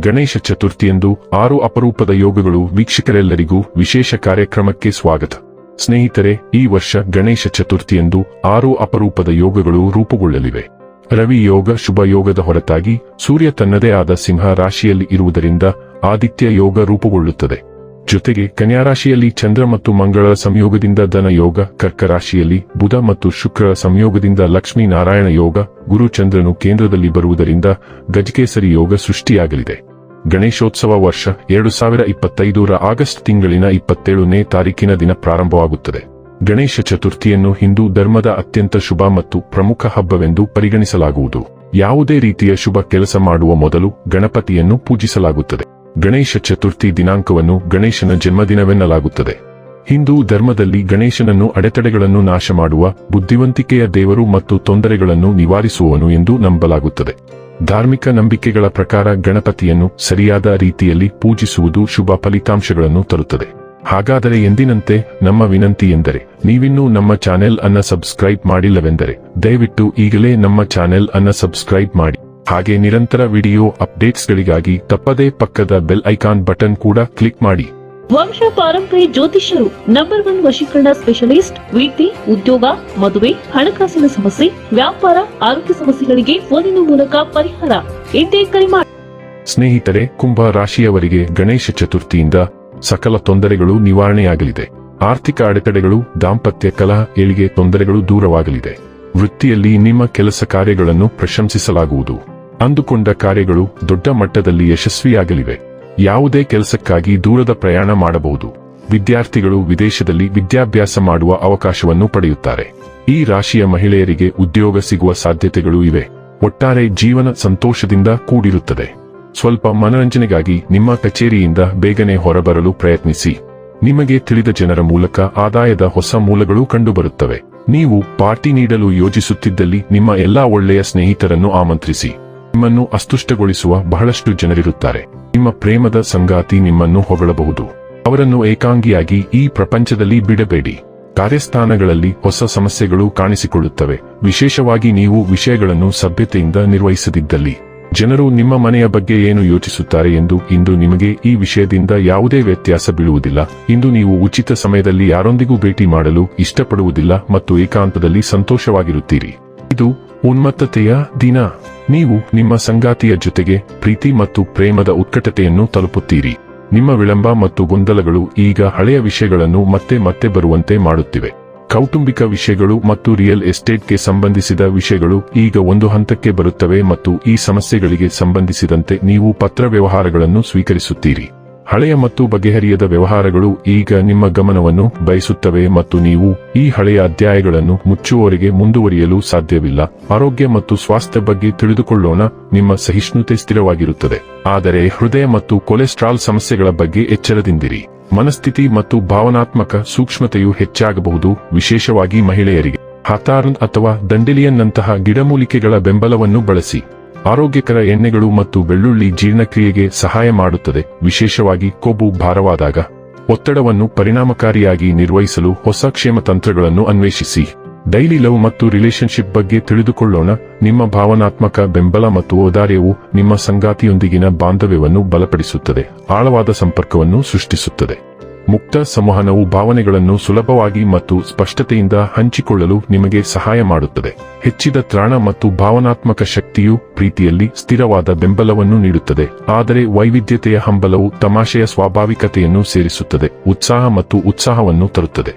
ಗಣೇಶ ಚತುರ್ಥಿಯಂದು ಆರು ಅಪರೂಪದ ಯೋಗಗಳು ವೀಕ್ಷಕರೆಲ್ಲರಿಗೂ ವಿಶೇಷ ಕಾರ್ಯಕ್ರಮಕ್ಕೆ ಸ್ವಾಗತ. ಸ್ನೇಹಿತರೆ, ಈ ವರ್ಷ ಗಣೇಶ ಚತುರ್ಥಿಯಂದು ಆರು ಅಪರೂಪದ ಯೋಗಗಳು ರೂಪುಗೊಳ್ಳಲಿವೆ. ರವಿ ಯೋಗ ಶುಭ ಯೋಗದ ಹೊರತಾಗಿ ಸೂರ್ಯ ತನ್ನದೇ ಆದ ಸಿಂಹ ರಾಶಿಯಲ್ಲಿ ಇರುವುದರಿಂದ ಆದಿತ್ಯ ಯೋಗ ರೂಪುಗೊಳ್ಳುತ್ತದೆ. ಜೊತೆಗೆ ಕನ್ಯಾ ರಾಶಿಯಲ್ಲಿ ಚಂದ್ರ ಮತ್ತು ಮಂಗಳ ಸಂಯೋಗದಿಂದ ಧನ ಯೋಗ, ಕರ್ಕ ರಾಶಿಯಲ್ಲಿ ಬುಧ ಮತ್ತು ಶುಕ್ರ ಸಂಯೋಗದಿಂದ ಲಕ್ಷ್ಮೀ ನಾರಾಯಣ ಯೋಗ, ಗುರು ಚಂದ್ರನು ಕೇಂದ್ರದಲ್ಲಿ ಬರುವುದರಿಂದ ಗಜಕೇಸರಿ ಯೋಗ ಸೃಷ್ಟಿಯಾಗಲಿದೆ. ಗಣೇಶೋತ್ಸವ ವರ್ಷ ಎರಡು ಸಾವಿರ ಇಪ್ಪತ್ತೈದರ ಆಗಸ್ಟ್ ತಿಂಗಳಿನ ಇಪ್ಪತ್ತೇಳನೇ ತಾರೀಕಿನ ದಿನ ಪ್ರಾರಂಭವಾಗುತ್ತದೆ. ಗಣೇಶ ಚತುರ್ಥಿಯನ್ನು ಹಿಂದೂ ಧರ್ಮದ ಅತ್ಯಂತ ಶುಭ ಮತ್ತು ಪ್ರಮುಖ ಹಬ್ಬವೆಂದು ಪರಿಗಣಿಸಲಾಗುವುದು. ಯಾವುದೇ ರೀತಿಯ ಶುಭ ಕೆಲಸ ಮಾಡುವ ಮೊದಲು ಗಣಪತಿಯನ್ನು ಪೂಜಿಸಲಾಗುತ್ತದೆ. ಗಣೇಶ ಚತುರ್ಥಿ ದಿನಾಂಕವನ್ನು ಗಣೇಶನ ಜನ್ಮದಿನವೆನ್ನಲಾಗುತ್ತದೆ. ಹಿಂದೂ ಧರ್ಮದಲ್ಲಿ ಗಣೇಶನನ್ನು ಅಡೆತಡೆಗಳನ್ನು ನಾಶ ಮಾಡುವ ಬುದ್ಧಿವಂತಿಕೆಯ ದೇವರು ಮತ್ತು ತೊಂದರೆಗಳನ್ನು ನಿವಾರಿಸುವವನು ಎಂದು ನಂಬಲಾಗುತ್ತದೆ. ಧಾರ್ಮಿಕ ನಂಬಿಕೆಗಳ ಪ್ರಕಾರ ಗಣಪತಿಯನ್ನು ಸರಿಯಾದ ರೀತಿಯಲ್ಲಿ ಪೂಜಿಸುವುದು ಶುಭ ಫಲಿತಾಂಶಗಳನ್ನು ತರುತ್ತದೆ. ಹಾಗಾದರೆ ಎಂದಿನಂತೆ ನಮ್ಮ ವಿನಂತಿ ಎಂದರೆ, ನೀವಿನ್ನೂ ನಮ್ಮ ಚಾನೆಲ್ ಅನ್ನ ಸಬ್ಸ್ಕ್ರೈಬ್ ಮಾಡಿಲ್ಲವೆಂದರೆ, ದಯವಿಟ್ಟು ಈಗಲೇ ನಮ್ಮ ಚಾನೆಲ್ ಅನ್ನ ಸಬ್ಸ್ಕ್ರೈಬ್ ಮಾಡಿ. ಹಾಗೆ ನಿರಂತರ ವಿಡಿಯೋ ಅಪ್ಡೇಟ್ಸ್ಗಳಿಗಾಗಿ ತಪ್ಪದೇ ಪಕ್ಕದ ಬೆಲ್ ಐಕಾನ್ ಬಟನ್ ಕೂಡ ಕ್ಲಿಕ್ ಮಾಡಿ. ವಂಶ ಪಾರಂಪರ್ಯ ಜ್ಯೋತಿಷ್ಯರು ನಂಬರ್ ಒನ್ ವಶೀಕರಣ ಸ್ಪೆಷಲಿಸ್ಟ್ ವೀಟಿ, ಉದ್ಯೋಗ, ಮದುವೆ, ಹಣಕಾಸಿನ ಸಮಸ್ಯೆ, ವ್ಯಾಪಾರ, ಆರೋಗ್ಯ ಸಮಸ್ಯೆಗಳಿಗೆ ಫೋನಿನ ಮೂಲಕ ಪರಿಹಾರ. ಎಂದೇ ಕರೆ ಮಾಡಿ ಸ್ನೇಹಿತರೆ, ಕುಂಭ ರಾಶಿಯವರಿಗೆ ಗಣೇಶ ಚತುರ್ಥಿಯಿಂದ ಸಕಲ ತೊಂದರೆಗಳು ನಿವಾರಣೆಯಾಗಲಿದೆ. ಆರ್ಥಿಕ ಅಡೆತಡೆಗಳು, ದಾಂಪತ್ಯ ಕಲಹ, ಏಳಿಗೆ ತೊಂದರೆಗಳು ದೂರವಾಗಲಿದೆ. ವೃತ್ತಿಯಲ್ಲಿ ನಿಮ್ಮ ಕೆಲಸ ಕಾರ್ಯಗಳನ್ನು ಪ್ರಶಂಸಿಸಲಾಗುವುದು. ಅಂದುಕೊಂಡ ಕಾರ್ಯಗಳು ದೊಡ್ಡ ಮಟ್ಟದಲ್ಲಿ ಯಶಸ್ವಿಯಾಗಲಿವೆ. ಯಾವುದೇ ಕೆಲಸಕ್ಕಾಗಿ ದೂರದ ಪ್ರಯಾಣ ಮಾಡಬಹುದು. ವಿದ್ಯಾರ್ಥಿಗಳು ವಿದೇಶದಲ್ಲಿ ವಿದ್ಯಾಭ್ಯಾಸ ಮಾಡುವ ಅವಕಾಶವನ್ನು ಪಡೆಯುತ್ತಾರೆ. ಈ ರಾಶಿಯ ಮಹಿಳೆಯರಿಗೆ ಉದ್ಯೋಗ ಸಿಗುವ ಸಾಧ್ಯತೆಗಳು ಇವೆ. ಒಟ್ಟಾರೆ ಜೀವನ ಸಂತೋಷದಿಂದ ಕೂಡಿರುತ್ತದೆ. ಸ್ವಲ್ಪ ಮನರಂಜನೆಗಾಗಿ ನಿಮ್ಮ ಕಚೇರಿಯಿಂದ ಬೇಗನೆ ಹೊರಬರಲು ಪ್ರಯತ್ನಿಸಿ. ನಿಮಗೆ ತಿಳಿದ ಜನರ ಮೂಲಕ ಆದಾಯದ ಹೊಸ ಮೂಲಗಳು ಕಂಡುಬರುತ್ತವೆ. ನೀವು ಪಾರ್ಟಿ ನೀಡಲು ಯೋಜಿಸುತ್ತಿದ್ದಲ್ಲಿ ನಿಮ್ಮ ಎಲ್ಲಾ ಒಳ್ಳೆಯ ಸ್ನೇಹಿತರನ್ನು ಆಮಂತ್ರಿಸಿ. ನಿಮ್ಮನ್ನು ಅಸ್ತುಷ್ಟಗೊಳಿಸುವ ಬಹಳಷ್ಟು ಜನರಿರುತ್ತಾರೆ. ನಿಮ್ಮ ಪ್ರೇಮದ ಸಂಗಾತಿ ನಿಮ್ಮನ್ನು ಹೊಗಳಬಹುದು. ಅವರನ್ನು ಏಕಾಂಗಿಯಾಗಿ ಈ ಪ್ರಪಂಚದಲ್ಲಿ ಬಿಡಬೇಡಿ. ಕಾರ್ಯಸ್ಥಾನಗಳಲ್ಲಿ ಹೊಸ ಸಮಸ್ಯೆಗಳು ಕಾಣಿಸಿಕೊಳ್ಳುತ್ತವೆ. ವಿಶೇಷವಾಗಿ ನೀವು ವಿಷಯಗಳನ್ನು ಸಭ್ಯತೆಯಿಂದ ನಿರ್ವಹಿಸದಿದ್ದಲ್ಲಿ. ಜನರು ನಿಮ್ಮ ಮನೆಯ ಬಗ್ಗೆ ಏನು ಯೋಚಿಸುತ್ತಾರೆ ಎಂದು ಇಂದು ನಿಮಗೆ ಈ ವಿಷಯದಿಂದ ಯಾವುದೇ ವ್ಯತ್ಯಾಸ ಬೀಳುವುದಿಲ್ಲ. ಇಂದು ನೀವು ಉಚಿತ ಸಮಯದಲ್ಲಿ ಯಾರೊಂದಿಗೂ ಭೇಟಿ ಮಾಡಲು ಇಷ್ಟಪಡುವುದಿಲ್ಲ ಮತ್ತು ಏಕಾಂತದಲ್ಲಿ ಸಂತೋಷವಾಗಿರುತ್ತೀರಿ. ಇದು ಉನ್ಮತ್ತತೆಯ ದಿನ. ನೀವು ನಿಮ್ಮ ಸಂಗಾತಿಯ ಜೊತೆಗೆ ಪ್ರೀತಿ ಮತ್ತು ಪ್ರೇಮದ ಉತ್ಕಟತೆಯನ್ನು ತಲುಪುತ್ತೀರಿ. ನಿಮ್ಮ ವಿಳಂಬ ಮತ್ತು ಗೊಂದಲಗಳು ಈಗ ಹಳೆಯ ವಿಷಯಗಳನ್ನು ಮತ್ತೆ ಮತ್ತೆ ಬರುವಂತೆ ಮಾಡುತ್ತಿವೆ. ಕೌಟುಂಬಿಕ ವಿಷಯಗಳು ಮತ್ತು ರಿಯಲ್ ಎಸ್ಟೇಟ್ಗೆ ಸಂಬಂಧಿಸಿದ ವಿಷಯಗಳು ಈಗ ಒಂದು ಹಂತಕ್ಕೆ ಬರುತ್ತವೆ ಮತ್ತು ಈ ಸಮಸ್ಯೆಗಳಿಗೆ ಸಂಬಂಧಿಸಿದಂತೆ ನೀವು ಪತ್ರ ವ್ಯವಹಾರಗಳನ್ನು ಸ್ವೀಕರಿಸುತ್ತೀರಿ. ಹಳೆಯ ಮತ್ತು ಬಗೆಹರಿಯದ ವ್ಯವಹಾರಗಳು ಈಗ ನಿಮ್ಮ ಗಮನವನ್ನು ಬಯಸುತ್ತವೆ ಮತ್ತು ನೀವು ಈ ಹಳೆಯ ಅಧ್ಯಾಯಗಳನ್ನು ಮುಚ್ಚುವವರೆಗೆ ಮುಂದುವರಿಯಲು ಸಾಧ್ಯವಿಲ್ಲ. ಆರೋಗ್ಯ ಮತ್ತು ಸ್ವಾಸ್ಥ್ಯ ಬಗ್ಗೆ ತಿಳಿದುಕೊಳ್ಳೋಣ, ನಿಮ್ಮ ಸಹಿಷ್ಣುತೆ ಸ್ಥಿರವಾಗಿರುತ್ತದೆ. ಆದರೆ ಹೃದಯ ಮತ್ತು ಕೊಲೆಸ್ಟ್ರಾಲ್ ಸಮಸ್ಯೆಗಳ ಬಗ್ಗೆ ಎಚ್ಚರದಿಂದಿರಿ. ಮನಸ್ಥಿತಿ ಮತ್ತು ಭಾವನಾತ್ಮಕ ಸೂಕ್ಷ್ಮತೆಯು ಹೆಚ್ಚಾಗಬಹುದು, ವಿಶೇಷವಾಗಿ ಮಹಿಳೆಯರಿಗೆ. ಹತಾರ್ನ್ ಅಥವಾ ದಂಡಿಲಿಯನ್ನಂತಹ ಗಿಡಮೂಲಿಕೆಗಳ ಬೆಂಬಲವನ್ನು ಬಳಸಿ. ಆರೋಗ್ಯಕರ ಎಣ್ಣೆಗಳು ಮತ್ತು ಬೆಳ್ಳುಳ್ಳಿ ಜೀರ್ಣಕ್ರಿಯೆಗೆ ಸಹಾಯ ಮಾಡುತ್ತದೆ. ವಿಶೇಷವಾಗಿ ಕೊಬ್ಬು ಭಾರವಾದಾಗ ಒತ್ತಡವನ್ನು ಪರಿಣಾಮಕಾರಿಯಾಗಿ ನಿರ್ವಹಿಸಲು ಹೊಸ ಕ್ಷೇಮ ತಂತ್ರಗಳನ್ನು ಅನ್ವೇಷಿಸಿ. ಡೈಲಿ ಲವ್ ಮತ್ತು ರಿಲೇಶನ್ಶಿಪ್ ಬಗ್ಗೆ ತಿಳಿದುಕೊಳ್ಳೋಣ. ನಿಮ್ಮ ಭಾವನಾತ್ಮಕ ಬೆಂಬಲ ಮತ್ತು ಔದಾರ್ಯವು ನಿಮ್ಮ ಸಂಗಾತಿಯೊಂದಿಗಿನ ಬಾಂಧವ್ಯವನ್ನು ಬಲಪಡಿಸುತ್ತದೆ. ಆಳವಾದ ಸಂಪರ್ಕವನ್ನು ಸೃಷ್ಟಿಸುತ್ತದೆ. ಮುಕ್ತ ಸಂವಹನವು ಭಾವನೆಗಳನ್ನು ಸುಲಭವಾಗಿ ಮತ್ತು ಸ್ಪಷ್ಟತೆಯಿಂದ ಹಂಚಿಕೊಳ್ಳಲು ನಿಮಗೆ ಸಹಾಯ ಮಾಡುತ್ತದೆ. ಹೆಚ್ಚಿದ ತ್ರಾಣ ಮತ್ತು ಭಾವನಾತ್ಮಕ ಶಕ್ತಿಯು ಪ್ರೀತಿಯಲ್ಲಿ ಸ್ಥಿರವಾದ ಬೆಂಬಲವನ್ನು ನೀಡುತ್ತದೆ. ಆದರೆ ವೈವಿಧ್ಯತೆಯ ಹಂಬಲವು ತಮಾಷೆಯ ಸ್ವಾಭಾವಿಕತೆಯನ್ನು ಸೇರಿಸುತ್ತದೆ, ಉತ್ಸಾಹ ಮತ್ತು ಉತ್ಸಾಹವನ್ನು ತರುತ್ತದೆ.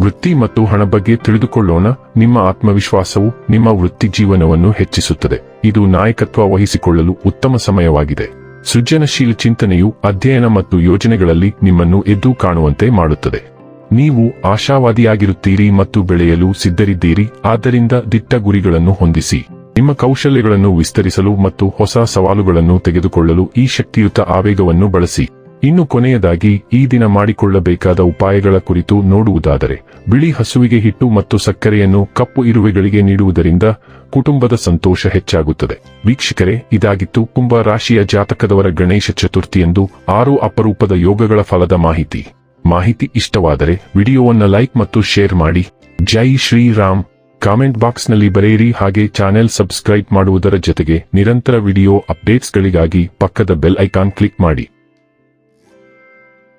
ವೃತ್ತಿ ಮತ್ತು ಹಣ ಬಗ್ಗೆ ತಿಳಿದುಕೊಳ್ಳೋಣ. ನಿಮ್ಮ ಆತ್ಮವಿಶ್ವಾಸವು ನಿಮ್ಮ ವೃತ್ತಿ ಜೀವನವನ್ನು ಹೆಚ್ಚಿಸುತ್ತದೆ. ಇದು ನಾಯಕತ್ವ ವಹಿಸಿಕೊಳ್ಳಲು ಉತ್ತಮ ಸಮಯವಾಗಿದೆ. ಸೃಜನಶೀಲ ಚಿಂತನೆಯು ಅಧ್ಯಯನ ಮತ್ತು ಯೋಜನೆಗಳಲ್ಲಿ ನಿಮ್ಮನ್ನು ಎದ್ದು ಕಾಣುವಂತೆ ಮಾಡುತ್ತದೆ. ನೀವು ಆಶಾವಾದಿಯಾಗಿರುತ್ತೀರಿ ಮತ್ತು ಬೆಳೆಯಲು ಸಿದ್ಧರಿದ್ದೀರಿ, ಆದ್ದರಿಂದ ದಿಟ್ಟ ಗುರಿಗಳನ್ನು ಹೊಂದಿಸಿ. ನಿಮ್ಮ ಕೌಶಲ್ಯಗಳನ್ನು ವಿಸ್ತರಿಸಲು ಮತ್ತು ಹೊಸ ಸವಾಲುಗಳನ್ನು ತೆಗೆದುಕೊಳ್ಳಲು ಈ ಶಕ್ತಿಯುತ ಆವೇಗವನ್ನು ಬಳಸಿ. ಇನ್ನು ಕೊನೆಯದಾಗಿ, ಈ ದಿನ ಮಾಡಿಕೊಳ್ಳಬೇಕಾದ ಉಪಾಯಗಳ ಕುರಿತು ನೋಡುವುದಾದರೆ, ಬಿಳಿ ಹಸುವಿಗೆ ಹಿಟ್ಟು ಮತ್ತು ಸಕ್ಕರೆಯನ್ನು ಕಪ್ಪು ಇರುವೆಗಳಿಗೆ ನೀಡುವುದರಿಂದ ಕುಟುಂಬದ ಸಂತೋಷ ಹೆಚ್ಚಾಗುತ್ತದೆ. ವೀಕ್ಷಕರೇ, ಇದಾಗಿತ್ತು ಕುಂಭ ರಾಶಿಯ ಜಾತಕದವರ ಗಣೇಶ ಚತುರ್ಥಿಯಂದು ಆರು ಅಪರೂಪದ ಯೋಗಗಳ ಫಲದ ಮಾಹಿತಿ. ಮಾಹಿತಿ ಇಷ್ಟವಾದರೆ ವಿಡಿಯೋವನ್ನು ಲೈಕ್ ಮತ್ತು ಶೇರ್ ಮಾಡಿ. ಜೈ ಶ್ರೀರಾಮ್. ಕಾಮೆಂಟ್ ಬಾಕ್ಸ್ನಲ್ಲಿ ಬರೆಯಿರಿ ಹಾಗೆ ಚಾನೆಲ್ ಸಬ್ಸ್ಕ್ರೈಬ್ ಮಾಡುವುದರ ಜೊತೆಗೆ ನಿರಂತರ ವಿಡಿಯೋ ಅಪ್ಡೇಟ್ಸ್ಗಳಿಗಾಗಿ ಪಕ್ಕದ ಬೆಲ್ ಐಕಾನ್ ಕ್ಲಿಕ್ ಮಾಡಿ.